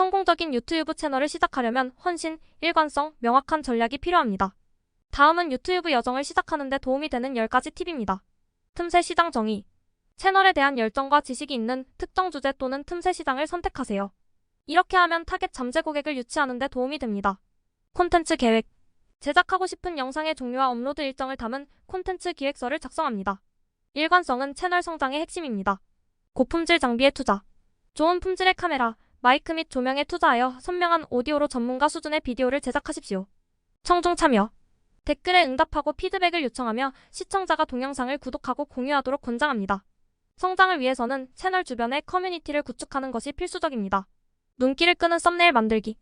성공적인 유튜브 채널을 시작하려면 헌신, 일관성, 명확한 전략이 필요합니다. 다음은 유튜브 여정을 시작하는데 도움이 되는 10가지 팁입니다. 틈새 시장 정의. 채널에 대한 열정과 지식이 있는 특정 주제 또는 틈새 시장을 선택하세요. 이렇게 하면 타겟 잠재 고객을 유치하는 데 도움이 됩니다. 콘텐츠 계획. 제작하고 싶은 영상의 종류와 업로드 일정을 담은 콘텐츠 기획서를 작성합니다. 일관성은 채널 성장의 핵심입니다. 고품질 장비에 투자. 좋은 품질의 카메라, 마이크 및 조명에 투자하여 선명한 오디오로 전문가 수준의 비디오를 제작하십시오. 청중 참여. 댓글에 응답하고 피드백을 요청하며 시청자가 동영상을 구독하고 공유하도록 권장합니다. 성장을 위해서는 채널 주변에 커뮤니티를 구축하는 것이 필수적입니다. 눈길을 끄는 썸네일 만들기.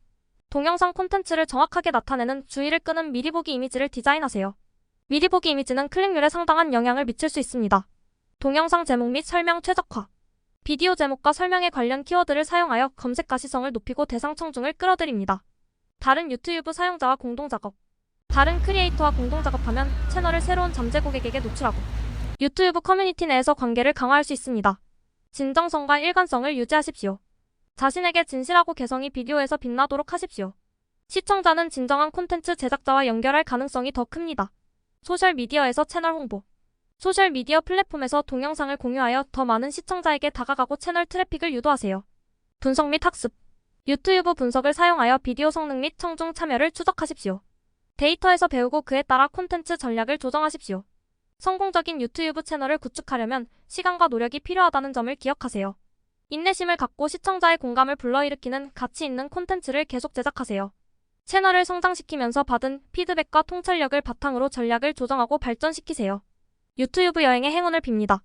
동영상 콘텐츠를 정확하게 나타내는 주의를 끄는 미리 보기 이미지를 디자인하세요. 미리 보기 이미지는 클릭률에 상당한 영향을 미칠 수 있습니다. 동영상 제목 및 설명 최적화. 비디오 제목과 설명에 관련 키워드를 사용하여 검색 가시성을 높이고 대상 청중을 끌어들입니다. 다른 유튜브 사용자와 공동 작업. 다른 크리에이터와 공동 작업하면 채널을 새로운 잠재 고객에게 노출하고 유튜브 커뮤니티 내에서 관계를 강화할 수 있습니다. 진정성과 일관성을 유지하십시오. 자신에게 진실하고 개성이 비디오에서 빛나도록 하십시오. 시청자는 진정한 콘텐츠 제작자와 연결할 가능성이 더 큽니다. 소셜미디어에서 채널 홍보. 소셜미디어 플랫폼에서 동영상을 공유하여 더 많은 시청자에게 다가가고 채널 트래픽을 유도하세요. 분석 및 학습. 유튜브 분석을 사용하여 비디오 성능 및 청중 참여를 추적하십시오. 데이터에서 배우고 그에 따라 콘텐츠 전략을 조정하십시오. 성공적인 유튜브 채널을 구축하려면 시간과 노력이 필요하다는 점을 기억하세요. 인내심을 갖고 시청자의 공감을 불러일으키는 가치 있는 콘텐츠를 계속 제작하세요. 채널을 성장시키면서 받은 피드백과 통찰력을 바탕으로 전략을 조정하고 발전시키세요. 유튜브 여행의 행운을 빕니다.